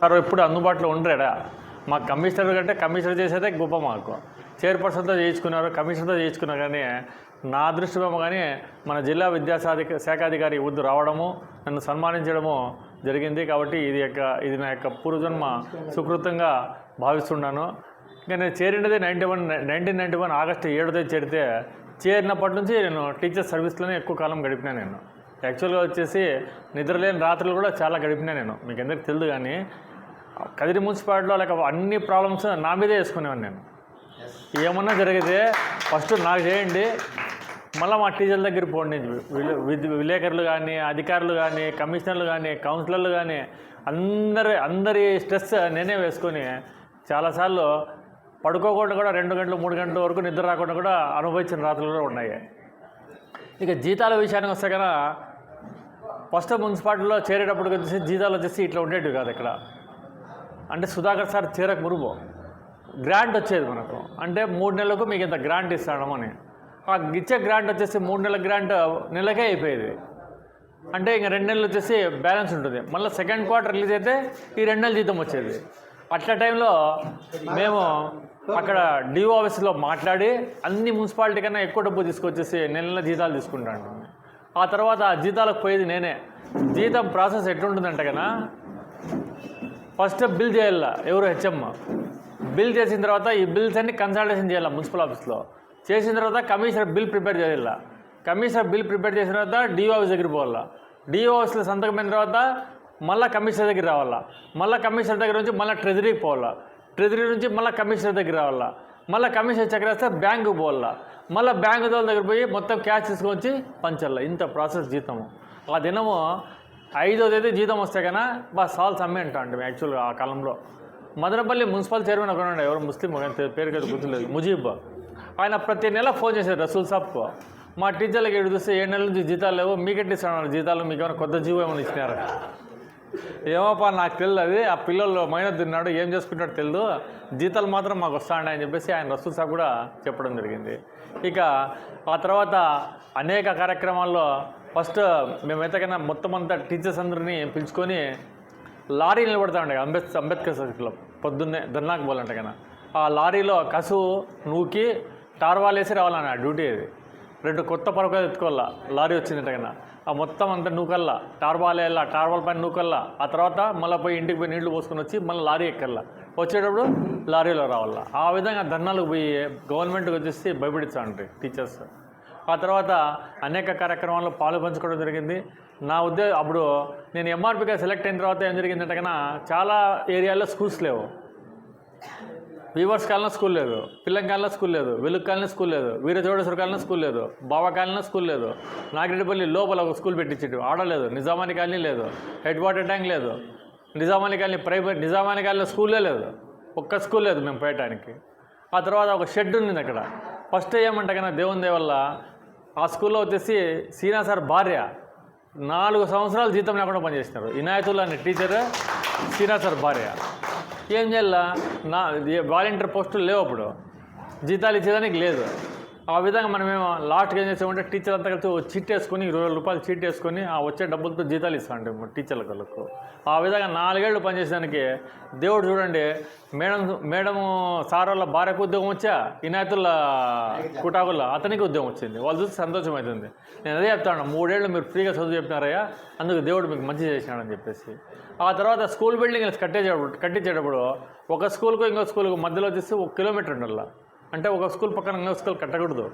Sir ఎప్పుడు అందుబాటులో ఉండరాడా మా కమిషనర్ కంటే కమిషనర్ చేసేదే గొప్ప మాకు చైర్పర్సన్తో చేయించుకున్నారు కమిషనర్తో చేయించుకున్నారు కానీ నా అదృష్టమేమో కానీ మన జిల్లా విద్యాశాఖ శాఖాధికారి వద్దు రావడము నన్ను సన్మానించడము జరిగింది కాబట్టి ఇది యొక్క ఇది నా యొక్క పూర్వజన్మ సుకృతంగా భావిస్తున్నాను. ఇంకా నేను చేరినది ninety one nineteen ninety one August ఏడో చేరితే చేరినప్పటి నుంచి నేను టీచర్ సర్వీస్లోనే ఎక్కువ కాలం గడిపినా నేను. యాక్చువల్గా వచ్చేసి నిద్రలేని రాత్రులు కూడా చాలా గడిపినా నేను. మీకు ఎందుకు తెలియదు కానీ కదిరి మున్సిపాలిటీలో లేక అన్ని ప్రాబ్లమ్స్ నా మీదే వేసుకునేవాడిని నేను. ఏమన్నా జరిగితే ఫస్ట్ నాకు చేయండి. మళ్ళీ మా టీచర్ల దగ్గర పోండి. విలేకరులు కానీ అధికారులు కానీ కమిషనర్లు కానీ కౌన్సిలర్లు కానీ అందరి అందరి స్ట్రెస్ నేనే వేసుకొని చాలాసార్లు పడుకోకుండా కూడా రెండు గంటలు మూడు గంటల వరకు నిద్ర రాకుండా కూడా అనుభవించిన రాత్రులు కూడా ఉన్నాయి. ఇక జీతాల విషయానికి వస్తే కనుక ఫస్ట్ మున్సిపాలిటీలో చేరేటప్పుడు వచ్చేసి జీతాలు వచ్చేసి ఇట్లా ఉండేటివి కాదు ఇక్కడ. అంటే సుధాకర్ సార్ చేరక మురుగు గ్రాంట్ వచ్చేది మనకు. అంటే మూడు నెలలకు మీకు ఇంత గ్రాంట్ ఇస్తాము ఆ ఇచ్చే గ్రాంట్ వచ్చేసి మూడు నెలల గ్రాంట్ నెలకే అయిపోయేది. అంటే ఇంక రెండు నెలలు వచ్చేసి బ్యాలెన్స్ ఉంటుంది. మళ్ళీ సెకండ్ క్వార్టర్ రిలీజ్ అయితే ఈ రెండు నెలల జీతం వచ్చేది. అట్లా టైంలో మేము అక్కడ డిఓ ఆఫీస్లో మాట్లాడి అన్ని మున్సిపాలిటీ కన్నా ఎక్కువ డబ్బు తీసుకొచ్చేసి నెల నెల జీతాలు తీసుకుంటాను. ఆ తర్వాత ఆ జీతాలకు పోయేది నేనే. జీతం ప్రాసెస్ ఎట్లుంటుందంటే కదా ఫస్ట్ బిల్ చేయాల ఎవరు హెచ్ఎం? బిల్ చేసిన తర్వాత ఈ బిల్స్ అన్ని కన్సల్టేషన్ చేయాలి మున్సిపల్ ఆఫీస్లో. చేసిన తర్వాత కమిషనర్ బిల్ ప్రిపేర్ చేయాలి. కమిషనర్ బిల్ ప్రిపేర్ చేసిన తర్వాత డిఓ ఆఫీస్ దగ్గర పోవాలా. డిఓ ఆఫీస్లో సంతకమైన తర్వాత మళ్ళీ కమిషనర్ దగ్గర రావాలా. మళ్ళీ కమిషనర్ దగ్గర నుంచి మళ్ళీ ట్రెజరీకి పోవాలా. ట్రెజరీ నుంచి మళ్ళీ కమిషనర్ దగ్గర రావాలా. మళ్ళీ కమిషన్ చక్రేస్తే బ్యాంకు బ్యాంకుకి మళ్ళీ బ్యాంకు దోళ్ళ దగ్గర పోయి మొత్తం క్యాష్ తీసుకొచ్చి పంచాల ఇంత ప్రాసెస్ జీతము. ఆ దినము ఐదో తేదీ జీతం వస్తే కన్నా బా సాల్స్ సమ్మె అంటాం యాక్చువల్గా ఆ కాలంలో. మదనపల్లి మున్సిపల్ చైర్మన్ ఒక ఎవరు ముస్లిం పేరు కదా గుర్తులేదు. ముజీబ్. ఆయన ప్రతి నెల ఫోన్ చేశారు రసూల్ సాబ్కు మా టీచర్లకి ఎడు చూస్తే ఏడు నెలల నుంచి జీతాలు లేవు మీకెట్ ఇస్తాను జీతాలు మీకు ఏమైనా కొత్త జీవో ఏమైనా ఇచ్చినారా? ఏమోపా నాకు తెలియదు అది ఆ పిల్లలు మైనర్ తిన్నాడు. ఏం చేసుకుంటాడు తెలియదు జీతాలు మాత్రం మాకు వస్తాయండి అని చెప్పేసి ఆయన రసూల్ సాబ్ కూడా చెప్పడం జరిగింది. ఇక ఆ తర్వాత అనేక కార్యక్రమాల్లో ఫస్ట్ మేమైతే కన్నా మొత్తం అంతా టీచర్స్ అందరినీ పిలుచుకొని లారీ నిలబడతా ఉండే అంబేద్ అంబేద్కర్ సర్కిల్లో పొద్దున్నే ధర్నాకు పోవాలంటే కన్నా. ఆ లారీలో కసువు నూకి టార్వాలేసి రావాలని రావాలన్న డ్యూటీ అది రెండు కొత్త పరకాలు ఎత్తుకోవాలా. లారీ వచ్చిందంటే కన్నా. ఆ మొత్తం అంతా నూకల్లా. టార్బాల్ వెళ్ళా టార్బాల్ పైన నూకల్లా. ఆ తర్వాత మళ్ళీ పోయి ఇంటికి పోయి నీళ్ళు పోసుకొని వచ్చి మళ్ళీ లారీ ఎక్కల్లా. వచ్చేటప్పుడు లారీలో రావాలా ఆ విధంగా ధర్నాలకు పోయి గవర్నమెంట్కి వచ్చేసి భయపడిస్తాండ్రి టీచర్స్. ఆ తర్వాత అనేక కార్యక్రమాల్లో పాలు పంచుకోవడం జరిగింది. నా ఉద్దేశం అప్పుడు నేను ఎంఆర్పీగా సెలెక్ట్ అయిన తర్వాత ఏం జరిగిందంటే కన్నా చాలా ఏరియాల్లో స్కూల్స్ లేవు. వీవర్స్ కాలనీ స్కూల్ లేదు పిల్లం కాలనీ స్కూల్ లేదు వెలుగు కాలనీ స్కూల్ లేదు వీరచోడేశ్వర కాలనీ స్కూల్ లేదు బాబా కాలనీ స్కూల్ లేదు. నాగిరెడ్డిపల్లి లోపల ఒక స్కూల్ పెట్టించాడు ఆడలేదు నిజామాని కాలనీ లేదు హెడ్ వాటర్ ట్యాంక్ లేదు. Nizamani colony private Nizamani colony స్కూలే లేదు. ఒక్క స్కూల్ లేదు మేము పోయటానికి. ఆ తర్వాత ఒక షెడ్ ఉంది అక్కడ. ఫస్ట్ ఏమంటే కన్నా దేవుని దేవల్ల ఆ స్కూల్లో వచ్చేసి సీనా సార్ భార్య నాలుగు సంవత్సరాలు జీతం లేకుండా పనిచేసినారు. ఇనాయతుల్లా అనే టీచర్ సీనా సార్ భార్య. ఏం చేయాల? నా వాలంటీర్ పోస్టులు లేవు అప్పుడు. జీతాలు ఇచ్చేదానికి లేదు. ఆ విధంగా మనమేమో లాస్ట్కి ఏం చేసామంటే టీచర్ అంతా కలిసి ఒక చీట్ వేసుకొని ఇరవై వేల రూపాయలు చీట్ వేసుకొని ఆ వచ్చే డబ్బులతో జీతాలు ఇస్తామండి టీచర్లకు వాళ్ళకు ఆ విధంగా నాలుగేళ్ళు పనిచేసేదానికి దేవుడు చూడండి మేడం మేడం సార్ వాళ్ళ భార్యకు ఉద్యోగం వచ్చా? ఇనాయతుల కుటాకుల అతనికి ఉద్యోగం వచ్చింది. వాళ్ళు చూసి సంతోషం అవుతుంది. నేను అదే చెప్తాను మూడేళ్ళు మీరు ఫ్రీగా చదువు చెప్పినారయ్యా అందుకు దేవుడు మీకు మంచి చేసినాడని చెప్పేసి. ఆ తర్వాత స్కూల్ బిల్డింగ్ కట్టేటప్పుడు కట్టించేటప్పుడు ఒక స్కూల్కు ఇంకో స్కూల్కు మధ్యలో వచ్చేసి ఒక కిలోమీటర్ ఉండాలి. అంటే ఒక స్కూల్ పక్కన ఇంకో స్కూల్ కట్టకూడదు.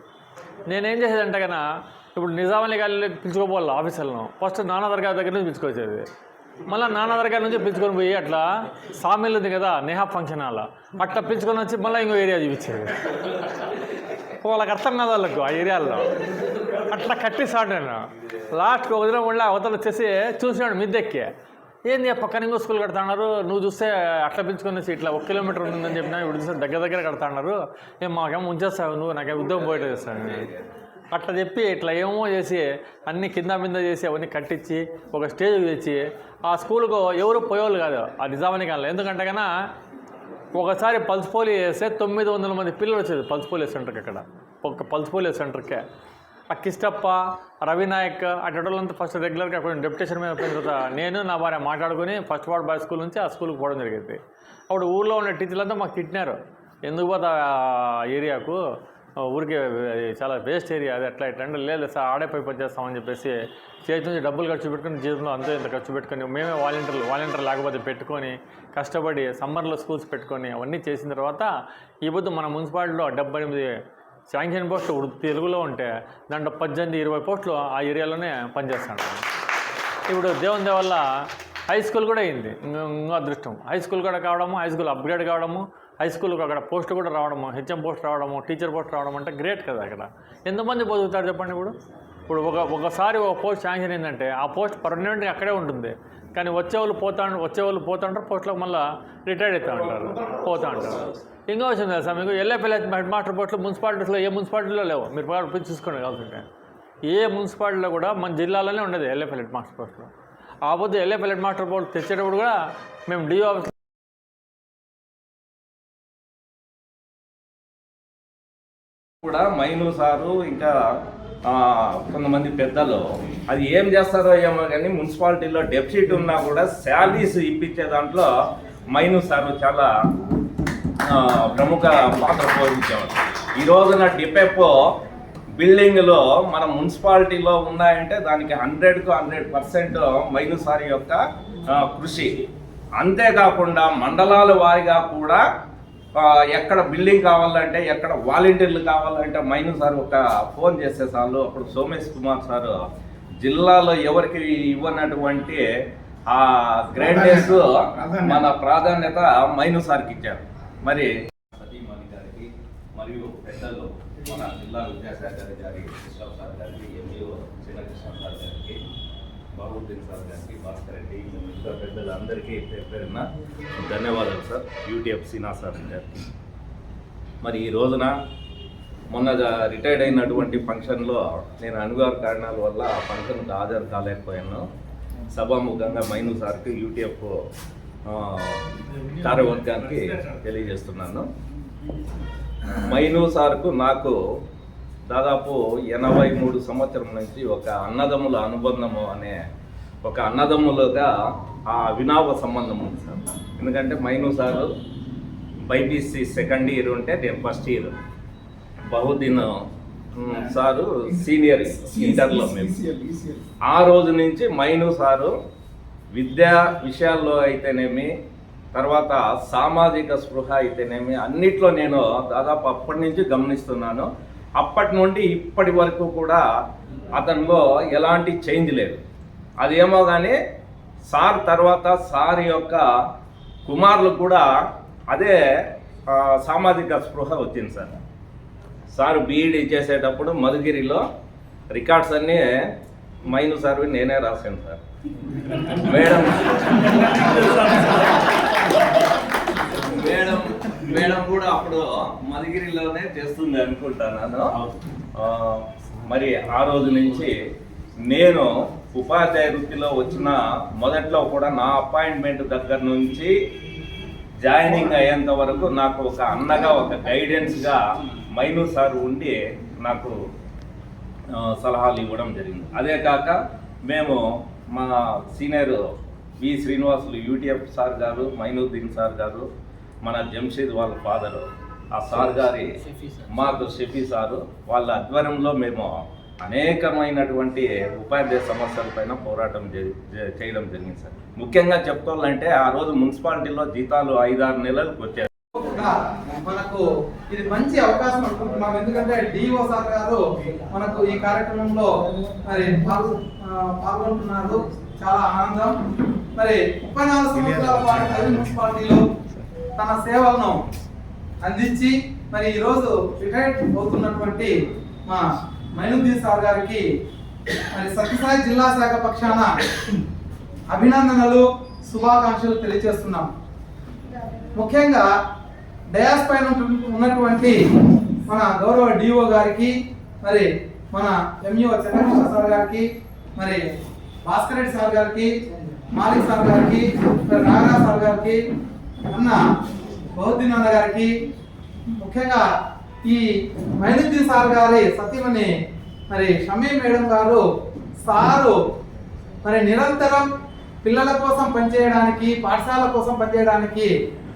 నేనేం చేసేదంటే కన్నా ఇప్పుడు నిజామాలి గాలి పిలుచుకోపోవాలి ఆఫీసర్లను. ఫస్ట్ నానా దర్గా దగ్గర నుంచి పిలుచుకొచ్చేది. మళ్ళీ నానా నుంచి పిలుచుకొని పోయి అట్లా సామెలు ఉంది కదా నేహా ఫంక్షన్ హాల్. అట్లా పిలుచుకొని వచ్చి మళ్ళీ ఇంకో ఏరియా చూపించేది. వాళ్ళకి అర్థం కాదు వాళ్ళకు ఆ ఏరియాలో. అట్లా కట్టిస్తాడు నేను. లాస్ట్కి ఒక దినం ఉండే అవతల వచ్చేసి చూసినాడు మిద్దెక్కి. ఏంది పక్కన ఇంకో స్కూల్ కడతాన్నారు? నువ్వు చూస్తే అట్లా పిలుచుకొని ఇట్లా ఒక కిలోమీటర్ ఉంటుందని చెప్పినా ఇప్పుడు చూస్తే దగ్గర దగ్గర కడతాన్నారు. ఏం మాకేమో ఉంచేస్తావు నువ్వు? నాకేం ఉద్యోగం పోయేట చేస్తాను అట్లా చెప్పి ఇట్లా ఏమో చేసి అన్ని కింద మీద చేసి అవన్నీ కట్టించి ఒక స్టేజ్ తెచ్చి ఆ స్కూల్కు ఎవరు పోయేవాళ్ళు కాదు. ఆ నిజామానికి కాదు ఎందుకంటే కన్నా ఒకసారి పల్స్ పోలియో వేస్తే తొమ్మిది వందల మంది పిల్లలు వచ్చేది పల్స్ పోలియో సెంటర్కి అక్కడ. ఒక పల్స్ పోలియో సెంటర్కే. ఆ కిష్టప్ప రవినాయక్ అటోళ్ళంతా ఫస్ట్ రెగ్యులర్గా కొంచెం డెప్యుటేషన్ మీద పోయిన తర్వాత నేను నా భార్య మాట్లాడుకుని ఫస్ట్ వార్డ్ బాయ్ స్కూల్ నుంచి ఆ స్కూల్కి పోవడం జరిగింది. అప్పుడు ఊళ్ళో ఉన్న టీచర్లంతా మాకు తిట్టినారు. ఎందుకు పోతా ఆ ఏరియాకు? ఊరికే అది చాలా వేస్ట్ ఏరియా అది ఎట్లా ఎట్లా అంటే లేదు సార్ ఆడే పై చేస్తామని చెప్పేసి చేతి నుంచి డబ్బులు ఖర్చు పెట్టుకుని జీవితంలో అంతే ఇంత ఖర్చు పెట్టుకొని మేమే వాలంటీర్లు వాలంటీర్ లేకపోతే పెట్టుకొని కష్టపడి సమ్మర్లో స్కూల్స్ పెట్టుకొని అవన్నీ చేసిన తర్వాత ఈ పొద్దు మన మున్సిపాలిటీలో డెబ్బై ఎనిమిది శాంక్షన్ పోస్ట్ తెలుగులో ఉంటే దాంట్లో పద్దెనిమిది ఇరవై పోస్టులు ఆ ఏరియాలోనే పనిచేస్తాను ఇప్పుడు దేవుని వల్ల హై స్కూల్ కూడా అయింది. ఇంకో అదృష్టం. హై స్కూల్ కూడా కావడము హై స్కూల్ అప్గ్రేడ్ కావడము హై స్కూల్కి అక్కడ పోస్ట్ కూడా రావడము హెచ్ఎం పోస్ట్ రావడము టీచర్ పోస్ట్ రావడం అంటే గ్రేట్ కదా అక్కడ. ఎంతమంది బతుకుతారు చెప్పండి ఇప్పుడు? ఇప్పుడు ఒక ఒకసారి ఒక పోస్ట్ శాంక్షన్ అయిందంటే ఆ పోస్ట్ పర్మనెంట్గా అక్కడే ఉంటుంది. కానీ వచ్చేవాళ్ళు పోతా వచ్చేవాళ్ళు పోతా ఉంటారు పోస్టులకు మళ్ళీ రిటైర్డ్ అవుతూ ఉంటారు పోతూ ఉంటారు ఇంకో విషయం తెలుసా మీకు? ఎల్ఏపల్లి హెడ్ మాస్టర్ పోస్టులు మున్సిపాలిటీస్లో ఏ మున్సిపాలిటీలో లేవు. మీరు బాగా పోయి చూసుకోండి కావాల్సింటే. ఏ మున్సిపాలిటీలో కూడా మన జిల్లాలోనే ఉండదు ఎల్ఏపల్లి హెడ్ మాస్టర్ పోస్టులు. ఆ పొద్దు ఎల్ఏపల్లి హెడ్ మాస్టర్ పోస్ట్ తెచ్చేటప్పుడు కూడా మేము డిఓ ఆఫీస్ కూడా మైను సారు ఇంకా కొంతమంది పెద్దలు అది ఏం చేస్తారో ఏమో కానీ మున్సిపాలిటీలో డెప్యూటీ ఉన్నా కూడా శాలరీస్ ఇప్పించే దాంట్లో మైను సారు చాలా ప్రముఖ పాత్ర పోషించేవారు. ఈ రోజున డిపెపో బిల్డింగ్లో మన మున్సిపాలిటీలో ఉన్నాయంటే దానికి హండ్రెడ్కు హండ్రెడ్ పర్సెంట్ మైను సార్ యొక్క కృషి. అంతేకాకుండా మండలాల వారిగా కూడా ఎక్కడ బిల్డింగ్ కావాలంటే ఎక్కడ వాలంటీర్లు కావాలంటే మైను సార్ ఒక ఫోన్ చేసే సార్లు అప్పుడు సోమేష్ కుమార్ సార్ జిల్లాలో ఎవరికి ఇవ్వనటువంటి ఆ గ్రేట్నెస్ మన ప్రాధాన్యత మైను సార్కి ఇచ్చారు. మరి సతీమణి గారికి మరియు పెద్దలు మన జిల్లా విద్యాశాఖ గారి కృష్ణ సార్ గారికి ఎంఈఓ సార్ గారికి బాబుద్దీన్ సార్ గారికి భాస్కర్ రెడ్డి మిగతా పేరున ధన్యవాదాలు సార్. యూటీఎఫ్ సినా సార్ గారికి. మరి ఈ రోజున మొన్న రిటైర్డ్ అయినటువంటి ఫంక్షన్లో నేను అనుగారు కారణాల వల్ల ఆ ఫంక్షన్కి హాజరు కాలేకపోయాను. సభాముఖంగా మైను సార్కి యూటీఎఫ్ కార్యవర్గానికి తెలియజేస్తున్నాను. మైను సార్కు నాకు దాదాపు ఎనభై మూడు సంవత్సరం నుంచి ఒక అన్నదమ్ముల అనుబంధము అనే ఒక అన్నదమ్ములుగా ఆ వినాభ సంబంధం ఉంది సార్. ఎందుకంటే Mainu sir BiPC second year ఉంటే నేను first year. Bahudin sir senior ఇంటర్లో మేము. ఆ రోజు నుంచి మైను సారు విద్యా విషయాల్లో అయితేనేమి తర్వాత సామాజిక స్పృహ అయితేనేమి అన్నిట్లో నేను దాదాపు అప్పటి నుంచి గమనిస్తున్నాను. అప్పటి నుండి ఇప్పటి వరకు కూడా అతనిలో ఎలాంటి చేంజ్ లేదు. అదేమో కానీ సార్ తర్వాత సార్ యొక్క కుమారులకు కూడా అదే సామాజిక స్పృహ వచ్చింది సార్. సార్ బీఈడీ చేసేటప్పుడు మధుగిరిలో రికార్డ్స్ అన్నీ మైను సార్ నేనే రాశాను సార్. మేడం మేడం మేడం కూడా అప్పుడు మధుగిరిలోనే చేస్తుంది అనుకుంటాను మరి ఆ రోజు నుంచి నేను ఉపాధ్యాయ వృత్తిలో వచ్చిన మొదట్లో కూడా నా అపాయింట్మెంట్ దగ్గర నుంచి జాయినింగ్ అయ్యేంత వరకు నాకు ఒక అన్నగా ఒక గైడెన్స్గా మైను సార్ ఉండి నాకు సలహాలు ఇవ్వడం జరిగింది. అదే కాక మేము మా senior V Srinivasulu UTF sir గారు మైనుద్దీన్ సార్ గారు మన జంషీద్ వాళ్ళ ఫాదరు ఆ సార్ గారి మాకు షఫీ సారు వాళ్ళ ఆధ్వర్యంలో మేము అనేకమైనటువంటి ఉపాధ్యాయ సమస్యలపైన పోరాటం చేయడం జరిగింది సార్. ముఖ్యంగా చెప్పుకోవాలంటే ఆ రోజు మున్సిపాలిటీలో జీతాలు ఐదారు నెలలకు వచ్చాయి. కూడా మనకు ఇది మంచి అవకాశం అనుకుంటున్నాం. ఎందుకంటే డిఓ సార్ గారు మనకు ఈ కార్యక్రమంలో మరి పాల్గొ- పాల్గొంటున్నారు. చాలా ఆనందం. మరి ముప్పై నాలుగు సంవత్సరాల పాటు మున్సిపాలిటీలో తన సేవలను అందించి మరి ఈరోజు రిటైర్డ్ అవుతున్నటువంటి మా మైనుద్దీన్ సార్ గారికి మరి సత్యసాయి జిల్లా శాఖ పక్షాన అభినందనలు శుభాకాంక్షలు తెలియజేస్తున్నాం. ముఖ్యంగా డయాస్ పైన ఉన్నటువంటి మన గౌరవ డిఓ గారికి మరి మన ఎంఈఓ చంద్రకృష్ణ సార్ గారికి మరి భాస్కర్ రెడ్డి సార్ గారికి మాలిక్ సార్ గారికి మరి నాగరాజ్ సార్ గారికి అన్న బౌద్ధీన్ గారికి ముఖ్యంగా ఈ మైనుద్దీన్ సార్ గారి సతీమణి మరి షమీ మేడం గారు సారు మరి నిరంతరం పిల్లల కోసం పనిచేయడానికి పాఠశాల కోసం పనిచేయడానికి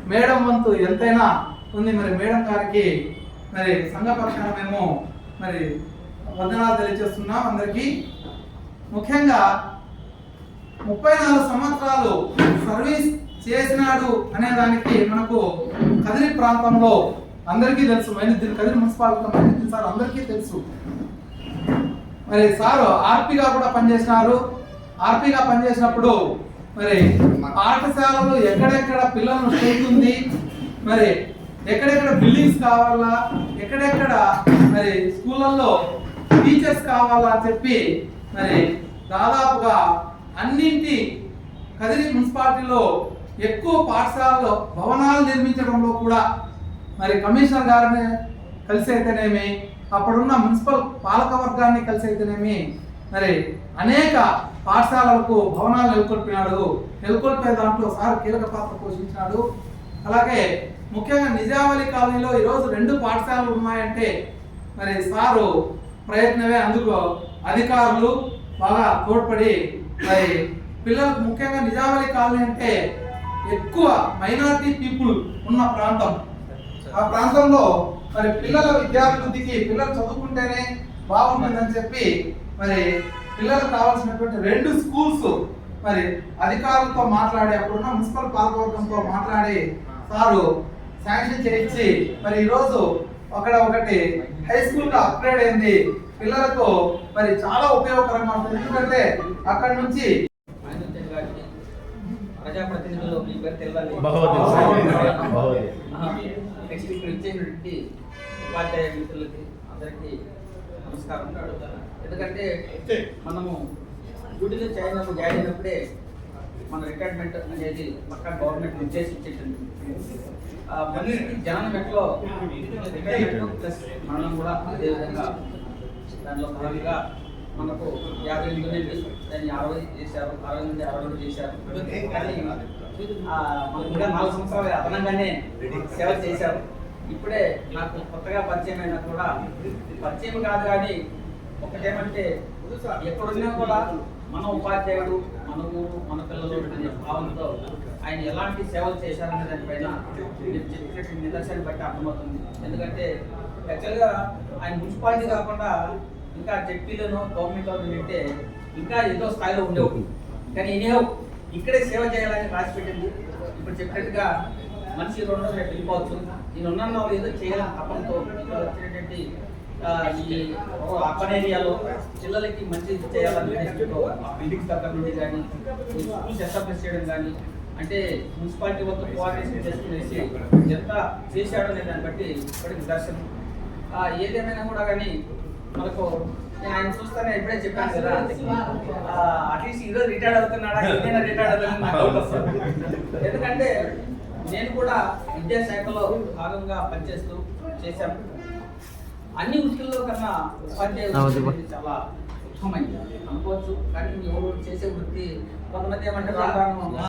మేడం వంతు ఎంతైనా ఉంది. మరి మేడం గారికి మరి సంఘపక్షాన మేము మరి వందనాలు తెలియజేస్తున్నాం అందరికీ. ముఖ్యంగా ముప్పై నాలుగు సంవత్సరాలు సర్వీస్ చేసినాడు అనే దానికి మనకు కదిరి ప్రాంతంలో అందరికీ తెలుసు. మైనుద్దీన్ కదిరి మున్సిపాలిటీ మైనుద్దీన్ సార్ అందరికీ తెలుసు. మరి సార్ ఆర్పిగా కూడా పనిచేసినారు. ఆర్పిగా పనిచేసినప్పుడు మరి పాఠశాలలో ఎక్కడెక్కడ పిల్లలను చేస్తుంది మరి ఎక్కడెక్కడ బిల్డింగ్స్ కావాలా ఎక్కడెక్కడ మరి స్కూళ్ళల్లో టీచర్స్ కావాలా అని చెప్పి మరి దాదాపుగా అన్నింటి కదిరి మున్సిపాలిటీలో ఎక్కువ పాఠశాలలో భవనాలు నిర్మించడంలో కూడా మరి కమిషనర్ గారిని కలిసి అయితేనేమి అప్పుడున్న మున్సిపల్ పాలక వర్గాన్ని కలిసి అయితేనేమి మరి అనేక పాఠశాలలకు భవనాలు నెలకొల్పినాడు. నెలకొల్పే దాంట్లో సార్ కీలక పాత్ర పోషించినాడు. అలాగే ముఖ్యంగా నిజావళి కాలనీలో ఈరోజు రెండు పాఠశాలలు ఉన్నాయంటే మరి సారు ప్రయత్నమే అందుకు అధికారులు బాగా తోడ్పడి మరి పిల్లలకు ముఖ్యంగా నిజావళి కాలనీ అంటే ఎక్కువ మైనారిటీ పీపుల్ ఉన్న ప్రాంతం. ఆ ప్రాంతంలో మరి పిల్లల విద్యాభివృద్ధికి పిల్లలు చదువుకుంటేనే బాగుంటుందని చెప్పి మరి పిల్లలకు కావాల్సినటువంటి రెండు స్కూల్స్ మరి అధికారులతో మాట్లాడి అప్పుడున్న మున్సిపల్ పాలకవర్గంతో మాట్లాడి సారు శాంక్షన్ చేయించి మరి ఈరోజు అక్కడ ఒకటి హై స్కూల్ అప్గ్రేడ్ అయింది. పిల్లలకు మరి చాలా ఉపయోగకరంగా ఉంటుంది. ఎందుకంటే అక్కడ నుంచి ప్రజాప్రతినిధులు నెక్స్ట్ ఇక్కడ ఇచ్చేటువంటి ఉపాధ్యాయ మిత్రులకి అందరికీ నమస్కారం ఎందుకంటే మనము డ్యూటీలో జాయిన్ జాయిన్ అయినప్పుడే మన రిటైర్మెంట్ అనేది పక్కా గవర్నమెంట్ నిర్దేశించేటుంది ఆ మనిషికి జననం ఎట్లో? రిటైర్మెంట్ ప్లస్ మరణం కూడా అదే విధంగా దానిలో భాగంగా మనకు యాభై ఎనిమిది దాన్ని అరవై చేశారు అరవై నుండి అరవై రెండు చేశారు. కానీ మనకు ఇంకా నాలుగు సంవత్సరాలు అదనంగానే సేవ చేశారు ఇప్పుడే నాకు కొత్తగా పరిచయం అయినా కూడా పరిచయం కాదు కానీ ఒకటేమంటే ఎక్కడున్నా కూడా మన ఉపాధ్యాయుడు మన ఊరు మన పిల్లలు అనే భావంతో ఆయన ఎలాంటి సేవలు చేశారనే దానిపైన మీరు చెప్పినటువంటి నిదర్శనం బట్టి అర్థమవుతుంది. ఎందుకంటే యాక్చువల్గా ఆయన మున్సిపాలిటీ కాకుండా ఇంకా జడ్పీలను గవర్నమెంట్ అంటే ఇంకా ఏదో స్థాయిలో ఉండేవి కానీ ఎనీహౌ ఇక్కడే సేవ చేయాలని రాసి పెట్టింది. ఇప్పుడు చెప్పినట్టుగా మనిషి రెండు రోజులు వెళ్ళిపోవచ్చు. నేను ఉన్న వాళ్ళు ఏదో చేయాలని తప్పంతో ఇక్కడ వచ్చినటువంటి ఈ అర్బన్ ఏరియాలో పిల్లలకి మంచి చేయాలని బిల్డింగ్స్ దగ్గర నుండి కానీ స్కూల్స్ ఎస్టాబ్లిష్ చేయడం కానీ అంటే మున్సిపాలిటీ వద్ద కోఆర్డినేషన్ చేసుకునేసి ఎంత చేశాడో అనే దాన్ని బట్టి ఇప్పటికి నిదర్శనం. ఏదేమైనా కూడా కానీ మనకు నేను ఆయన చూస్తానే ఇప్పుడే చెప్పాను కదా అట్లీస్ట్ ఈరోజు రిటైర్డ్ అవుతున్నాడా? ఏదైనా రిటైర్డ్ నాకు వస్తుంది ఎందుకంటే నేను కూడా విద్యాశాఖలో భాగంగా పనిచేస్తూ చేశాను. అన్ని వృత్తుల్లో కన్నా ఉపాధ్యాయ వృత్తి అనేది చాలా ఉత్తమమైనది అనుకోవచ్చు. కానీ ఎవరు చేసే వృత్తి కొంతమంది ఏమంటే రాను